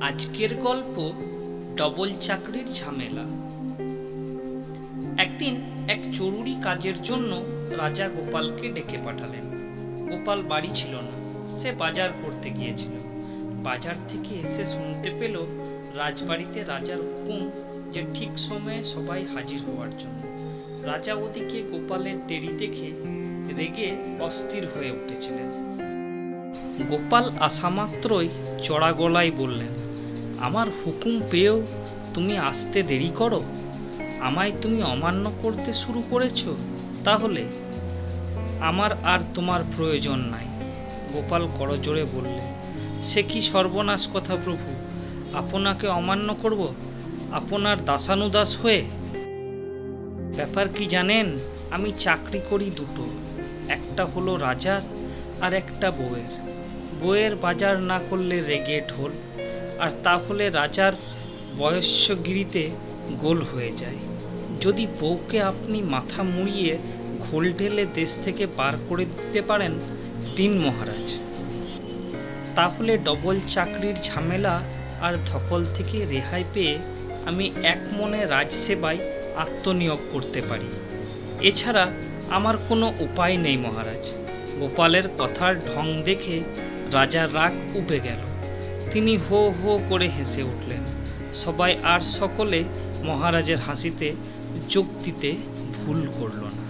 আজকের গল্প ডবল চাকরির ঝামেলা। একদিন এক জরুরি কাজের জন্য রাজা গোপালকে ডেকে পাঠালেন। গোপাল বাড়ি ছিল না, সে বাজার করতে গিয়েছিল। বাজার থেকে এসে শুনতে পেল রাজবাড়িতে রাজার হুকুম যে ঠিক সময়ে সবাই হাজির হওয়ার জন্য। রাজা ওদিকে গোপালের দেরি দেখে রেগে অস্থির হয়ে উঠেছিলেন। গোপাল আসামাত্রই চড়া গলায় বললেন আমার হুকুম পেয়েও তুমি আসতে দেরি করো? আমায় তুমি অমান্য করতে শুরু করেছ? তাহলে আমার আর তোমার প্রয়োজন নাই। গোপাল করজোরে বললে, সে কি সর্বনাশ কথা প্রভু? আপনাকে অমান্য করব? আপনার দাসানুদাস হয়ে? ব্যাপার কি জানেন? আমি চাকরি করি দুটো, একটা হলো রাজার আর একটা বউয়ের। বউয়ের বাজার না করলে রেগে ঢোল আর তাহলে রাজার বয়স্যগিরিতে গোল হয়ে যায়। যদি বউকে আপনি মাথা মুড়িয়ে ঘোল ঢেলে দেশ থেকে বার করে দিতে পারেন তিন মহারাজ। তাহলে ডবল চাকরির ঝামেলা আর ধকল থেকে রেহাই পেয়ে আমি এক মনে রাজসেবায় আত্মনিয়োগ করতে পারি। এছাড়া আমার কোনো উপায় নেই মহারাজ। গোপালের কথার ঢং দেখে রাজার রাগ উবে গেল। তিনি হো হো করে হেসে উঠলেন। সবাই আর সকলে মহারাজের হাসিতে যোগ দিতে ভুল করল না।